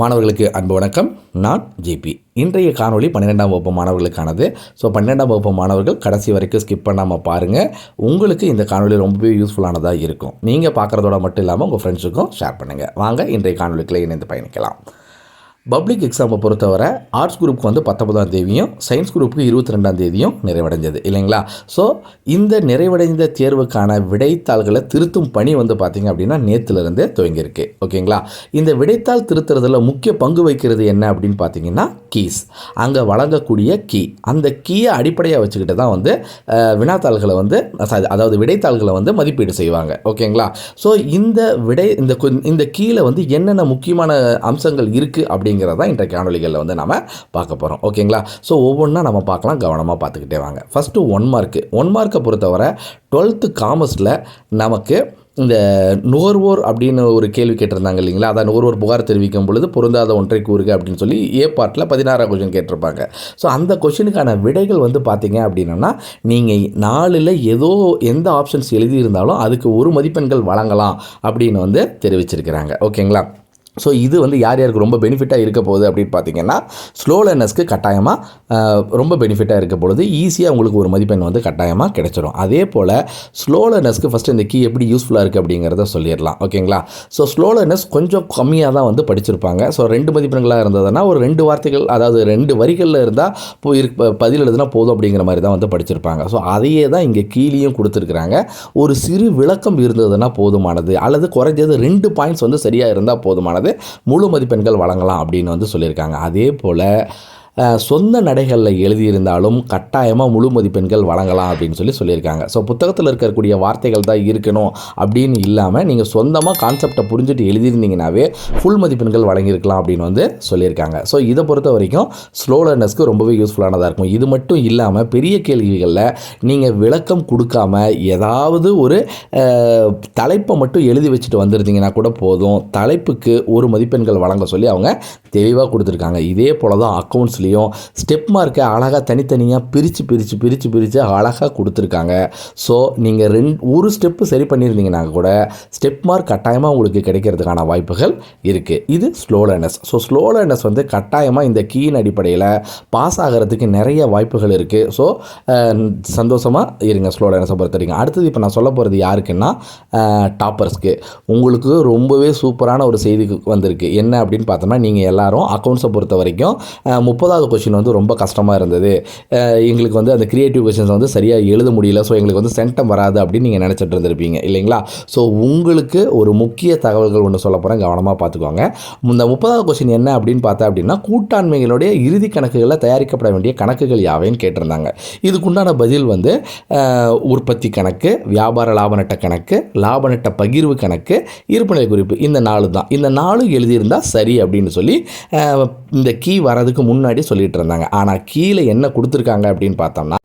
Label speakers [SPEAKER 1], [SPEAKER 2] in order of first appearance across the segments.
[SPEAKER 1] மாணவர்களுக்கு அன்பு வணக்கம். நான் ஜிபி. இன்றைய காணொளி பன்னிரெண்டாம் வகுப்பு மாணவர்களுக்கானது. ஸோ பன்னிரெண்டாம் வகுப்பு மாணவர்கள் கடைசி வரைக்கும் ஸ்கிப் பண்ணாமல் பாருங்கள் உங்களுக்கு இந்த காணொளி ரொம்பவே யூஸ்ஃபுல்லானதாக இருக்கும். நீங்கள் பார்க்குறதோட மட்டும் இல்லாமல் உங்கள் ஃப்ரெண்ட்ஸுக்கும் ஷேர் பண்ணுங்கள் வாங்க இன்றைய காணொலிக்குள்ளே இணைந்து பயணிக்கலாம். பப்ளிக் எக்ஸாமை பொறுத்தவரை ஆர்ட்ஸ் குரூப்புக்கு வந்து பத்தொன்பதாம் தேதியும் சயின்ஸ் குரூப்புக்கு இருபத்தி ரெண்டாம் தேதியும் நிறைவடைஞ்சது இல்லைங்களா? ஸோ இந்த நிறைவடைந்த தேர்வுக்கான விடைத்தாள்களை திருத்தும் பணி வந்து பார்த்திங்க அப்படின்னா நேற்றுலேருந்தே துவங்கியிருக்கு ஓகேங்களா? இந்த விடைத்தாள் திருத்துறதுல முக்கிய பங்கு வகிக்கிறது என்ன அப்படின்னு பார்த்தீங்கன்னா கீஸ் அங்கே வழங்கக்கூடிய கீ அந்த கீயை அடிப்படையாக வச்சுக்கிட்டு தான் வந்து வினாத்தாள்களை வந்து அதாவது விடைத்தாள்களை வந்து மதிப்பீடு செய்வாங்க ஓகேங்களா? ஸோ இந்த விடை இந்த இந்த கீழே வந்து என்னென்ன முக்கியமான அம்சங்கள் இருக்குது அப்படிங்கிறத இன்றைக்கு காணொலிகளில் வந்து நம்ம பார்க்க போகிறோம் ஓகேங்களா? ஸோ ஒவ்வொன்றா நம்ம பார்க்கலாம் கவனமாக பார்த்துக்கிட்டே வாங்க. ஃபஸ்ட்டு ஒன் மார்க்கு ஒன் மார்க்கை பொறுத்தவரை டுவெல்த்து காமர்ஸில் நமக்கு இந்த நுகர்வோர் அப்படின்னு ஒரு கேள்வி கேட்டிருந்தாங்க இல்லைங்களா? அதான் நுகர்வோர் புகார் தெரிவிக்கும் பொழுது பொருந்தாத ஒன்றை கூறுக அப்படின்னு சொல்லி ஏ பார்ட்டில் பதினாறாம் கொஷின் கேட்டிருப்பாங்க. ஸோ அந்த கொஷினுக்கான விடைகள் வந்து பார்த்தீங்க அப்படின்னா நீங்கள் நாலில் ஏதோ எந்த ஆப்ஷன்ஸ் எழுதியிருந்தாலும் அதுக்கு ஒரு மதிப்பெண்கள் வழங்கலாம் அப்படின்னு வந்து தெரிவிச்சிருக்கிறாங்க. ஓகேங்களா? ஸோ இது வந்து யார் யாருக்கு ரொம்ப பெனிஃபிட்டாக இருக்க போகுது அப்படின்னு பார்த்தீங்கன்னா ஸ்லோ லேர்னர்ஸ்க்கு கட்டாயமாக ரொம்ப பெனிஃபிட்டாக இருக்க பொழுது ஈஸியாக உங்களுக்கு ஒரு மதிப்பெண் வந்து கட்டாயமாக கிடைச்சிரும். அதே போல் ஸ்லோ லேர்னர்ஸ்க்கு ஃபஸ்ட்டு இந்த கீ எப்படி யூஸ்ஃபுல்லாக இருக்குது அப்படிங்கிறத சொல்லிடலாம். ஓகேங்களா? ஸோ ஸ்லோ லேர்னர்ஸ் கொஞ்சம் கம்மியாக தான் வந்து படிச்சிருப்பாங்க. ஸோ ரெண்டு மதிப்பெண்களாக இருந்ததுன்னா ஒரு ரெண்டு வார்த்தைகள் அதாவது ரெண்டு வரிகளில் இருந்தால் போய் இருக்கு பதில் எழுதுனா போதும் அப்படிங்கிற மாதிரி தான் வந்து படிச்சிருப்பாங்க. ஸோ அதையே தான் இங்கே கீழேயும் கொடுத்துருக்குறாங்க. ஒரு சிறு விளக்கம் இருந்ததுன்னா போதுமானது. அல்லது குறைஞ்சது ரெண்டு பாயிண்ட்ஸ் வந்து சரியாக இருந்தால் போதுமானது. முழு மதிப்பெண்கள் வழங்கலாம் அப்படின்னு வந்து சொல்லியிருக்காங்க. அதே போல் சொந்த நடைகளில் எழுதியிருந்தாலும் கட்டாயமாக முழு மதிப்பெண்கள் வழங்கலாம் அப்படின்னு சொல்லி சொல்லியிருக்காங்க. ஸோ புத்தகத்தில் இருக்கக்கூடிய வார்த்தைகள் தான் இருக்கணும் அப்படின்னு இல்லாமல் நீங்கள் சொந்தமாக கான்செப்டை புரிஞ்சுட்டு எழுதியிருந்தீங்கனாவே ஃபுல் மதிப்பெண்கள் வழங்கியிருக்கலாம் அப்படின்னு வந்து சொல்லியிருக்காங்க. ஸோ இதை பொறுத்த வரைக்கும் ஸ்லோ லேர்னர்ஸ்க்கு ரொம்பவே யூஸ்ஃபுல்லானதாக இருக்கும். இது மட்டும் இல்லாமல் பெரிய கேள்விகளில் நீங்கள் விளக்கம் கொடுக்காம ஏதாவது ஒரு தலைப்பை மட்டும் எழுதி வச்சுட்டு வந்திருந்தீங்கன்னா கூட போதும். தலைப்புக்கு ஒரு மதிப்பெண்கள் வழங்க சொல்லி அவங்க தெளிவாக கொடுத்துருக்காங்க. இதே போல் தான் அக்கௌண்ட்ஸ்லேயும் ஸ்டெப் மார்க்கை அழகாக தனித்தனியாக பிரித்து பிரித்து பிரித்து பிரித்து அழகாக கொடுத்துருக்காங்க. ஸோ நீங்கள் ரெண்டு ஒரு ஸ்டெப்பு சரி பண்ணியிருந்தீங்கன்னா கூட ஸ்டெப் மார்க் கட்டாயமாக உங்களுக்கு கிடைக்கிறதுக்கான வாய்ப்புகள் இருக்குது இது slow learners so slow learners வந்து கட்டாயமாக இந்த கீயின் அடிப்படையில் பாஸ் ஆகிறதுக்கு நிறைய வாய்ப்புகள் இருக்குது ஸோ சந்தோஷமாக இருங்க ஸ்லோ லேர்னஸை பொறுத்த வரைக்கும் அடுத்தது இப்போ நான் சொல்ல போகிறது யாருக்குன்னா டாப்பர்ஸ்க்கு உங்களுக்கு ரொம்பவே சூப்பரான ஒரு செய்தி வந்திருக்கு. என்ன அப்படின்னு பார்த்தோம்னா நீங்கள் எல்லாரும் அக்கௌண்ட்ஸை பொறுத்த வரைக்கும் முப்பதாவது முப்பதாவது கொஷின் வந்து ரொம்ப கஷ்டமாக இருந்தது. எங்களுக்கு வந்து அந்த க்ரியேட்டிவ் கொஷின்ஸ் வந்து சரியாக எழுத முடியல. ஸோ எங்களுக்கு வந்து சென்டம் வராது அப்படின்னு நீங்கள் நினச்சிட்டு இருந்திருப்பீங்க. இல்லைங்களா? ஸோ உங்களுக்கு ஒரு முக்கிய தகவல்கள் ஒன்று சொல்ல போகிறேன் கவனமாக பார்த்துக்கோங்க. இந்த முப்பதாவது கொஷின் என்ன அப்படின்னு பார்த்தா அப்படின்னா கூட்டாண்மைகளுடைய இறுதி கணக்குகளில் தயாரிக்கப்பட வேண்டிய கணக்குகள் யாவைன்னு கேட்டிருந்தாங்க. இதுக்குண்டான பதில் வந்து உற்பத்தி கணக்கு வியாபார லாப நட்ட கணக்கு லாப நட்ட பகிர்வு கணக்கு இருப்புநிலை குறிப்பு. இந்த நாலு தான். இந்த நாலு எழுதியிருந்தால் சரி அப்படின்னு சொல்லி இந்த கீ வரதுக்கு முன்னாடி சொல்லிட்டு இருந்தாங்க. ஆனால் கீழே என்ன கொடுத்துருக்காங்க அப்படின்னு பார்த்தோம்னா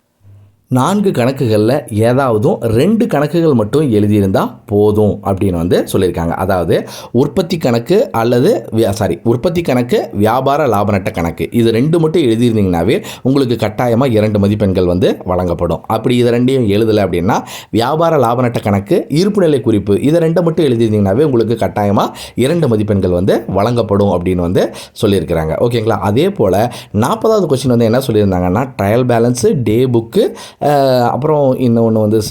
[SPEAKER 1] நான்கு கணக்குகளில் ஏதாவதும் ரெண்டு கணக்குகள் மட்டும் எழுதியிருந்தால் போதும் அப்படின்னு வந்து சொல்லியிருக்காங்க. அதாவது உற்பத்தி கணக்கு அல்லது சாரி உற்பத்தி கணக்கு வியாபார லாப நட்ட கணக்கு. இது ரெண்டு மட்டும் எழுதியிருந்தீங்கனாவே உங்களுக்கு கட்டாயமாக இரண்டு மதிப்பெண்கள் வந்து வழங்கப்படும். அப்படி இது ரெண்டையும் எழுதலை அப்படின்னா வியாபார லாப நட்ட கணக்கு இருப்புநிலை குறிப்பு இதை ரெண்டை மட்டும் எழுதியிருந்தீங்கனாவே உங்களுக்கு கட்டாயமாக இரண்டு மதிப்பெண்கள் வந்து வழங்கப்படும் அப்படின்னு வந்து சொல்லியிருக்கிறாங்க. ஓகேங்களா? அதே போல் நாற்பதாவது கொஸ்டின் வந்து என்ன சொல்லியிருந்தாங்கன்னா ட்ரையல் பேலன்ஸு டே புக்கு அப்புறம் இன்னொன்று வந்து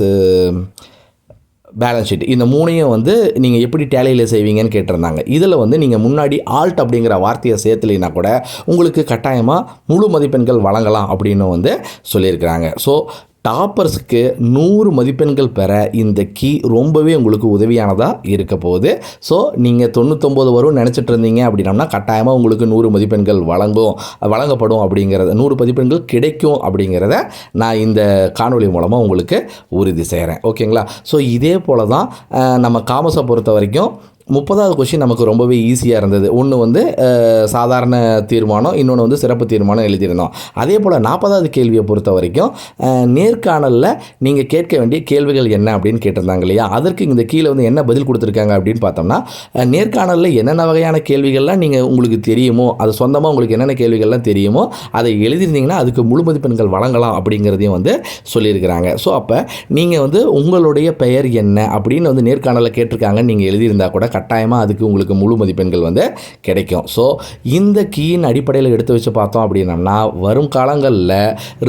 [SPEAKER 1] பேலன்ஸ் ஷீட் இந்த மூணையும் வந்து நீங்கள் எப்படி டேலியில் செய்வீங்கன்னு கேட்டிருந்தாங்க. இதில் வந்து நீங்கள் முன்னாடி ஆல்ட் அப்படிங்கிற வார்த்தையை சேர்த்துலைனா கூட உங்களுக்கு கட்டாயமாக முழு மதிப்பெண்கள் வழங்கலாம் அப்படின்னு வந்து சொல்லியிருக்கிறாங்க. ஸோ டாப்பர்ஸுக்கு நூறு மதிப்பெண்கள் பெற இந்த கீ ரொம்பவே உங்களுக்கு உதவியானதாக இருக்க போகுது. ஸோ நீங்கள் தொண்ணூத்தொம்பது வரும் நினச்சிட்டு இருந்தீங்க அப்படின்னம்னா கட்டாயமாக உங்களுக்கு நூறு மதிப்பெண்கள் வழங்கும் வழங்கப்படும் அப்படிங்கிறத நூறு மதிப்பெண்கள் கிடைக்கும் அப்படிங்கிறத நான் இந்த காணொளி மூலமாக உங்களுக்கு உறுதி செய்கிறேன் ஓகேங்களா? ஸோ இதே போல் தான் நம்ம காமர்ஸை பொறுத்த வரைக்கும் முப்பதாவது கொஷின் நமக்கு ரொம்பவே ஈஸியாக இருந்தது. ஒன்று வந்து சாதாரண தீர்மானம் இன்னொன்று வந்து சிறப்பு தீர்மானம் எழுதியிருந்தோம். அதே போல் நாற்பதாவது கேள்வியை பொறுத்த வரைக்கும் நேர்காணலில் நீங்கள் கேட்க வேண்டிய கேள்விகள் என்ன அப்படின்னு கேட்டிருந்தாங்க இல்லையா? அதற்கு இந்த கீழே வந்து என்ன பதில் கொடுத்துருக்காங்க அப்படின்னு பார்த்தோம்னா நேர்காணலில் என்னென்ன வகையான கேள்விகள்லாம் நீங்கள் உங்களுக்கு தெரியுமோ அது சொந்தமாக உங்களுக்கு என்னென்ன கேள்விகள்லாம் தெரியுமோ அதை எழுதியிருந்தீங்கன்னா அதுக்கு முழு மதிப்பெண்கள் வழங்கலாம் அப்படிங்கிறதையும் வந்து சொல்லியிருக்கிறாங்க. ஸோ அப்போ நீங்கள் வந்து உங்களுடைய பெயர் என்ன அப்படின்னு வந்து நேர்காணலில் கேட்டிருக்காங்கன்னு நீங்கள் எழுதியிருந்தா கூட கட்டாயமாக அதுக்கு உங்களுக்கு முழு மதிப்பெண்கள் வந்து கிடைக்கும். ஸோ இந்த கீயின் அடிப்படையில் எடுத்து வச்சு பார்த்தோம் அப்படின்னம்னா வரும் காலங்களில்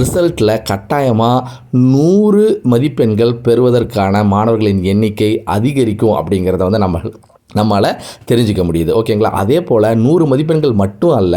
[SPEAKER 1] ரிசல்ட்டில் கட்டாயமாக நூறு மதிப்பெண்கள் பெறுவதற்கான மாணவர்களின் எண்ணிக்கை அதிகரிக்கும் அப்படிங்கிறத வந்து நம்ம நம்மளால் தெரிஞ்சிக்க முடியுது. ஓகேங்களா? அதே போல் நூறு மதிப்பெண்கள் மட்டும் அல்ல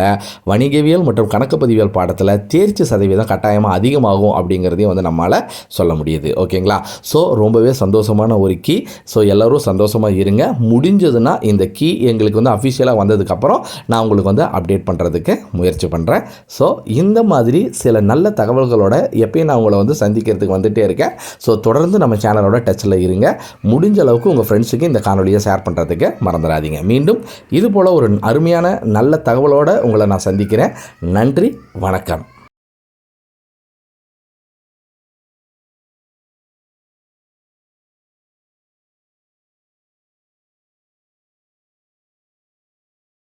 [SPEAKER 1] வணிகவியல் மற்றும் கணக்கு பதிவியல் பாடத்தில் தேர்ச்சி சதவீதம் கட்டாயமாக அதிகமாகும் அப்படிங்கிறதையும் வந்து நம்மளால் சொல்ல முடியுது. ஓகேங்களா? ஸோ ரொம்பவே சந்தோஷமான ஒரு கீ ஸோ எல்லோரும் சந்தோஷமாக இருங்க. முடிஞ்சதுன்னா இந்த கீ எங்களுக்கு வந்து அஃபிஷியலாக வந்ததுக்கப்புறம் நான் உங்களுக்கு வந்து அப்டேட் பண்ணுறதுக்கு முயற்சி பண்ணுறேன் ஸோ இந்த மாதிரி சில நல்ல தகவல்களோட எப்பயும் நான் உங்களை வந்து சந்திக்கிறதுக்கு வந்துகிட்டே இருக்கேன். ஸோ தொடர்ந்து நம்ம சேனலோட டச்சில் இருங்க. முடிஞ்ச அளவுக்கு உங்கள் ஃப்ரெண்ட்ஸுக்கு இந்த காணொலியை ஷேர் பண்ணுறதுக்கு மறந்துடாதீங்க. மீண்டும் இது போல் ஒரு அருமையான நல்ல தகவலோடு உங்களை நான் சந்திக்கிறேன். நன்றி வணக்கம்.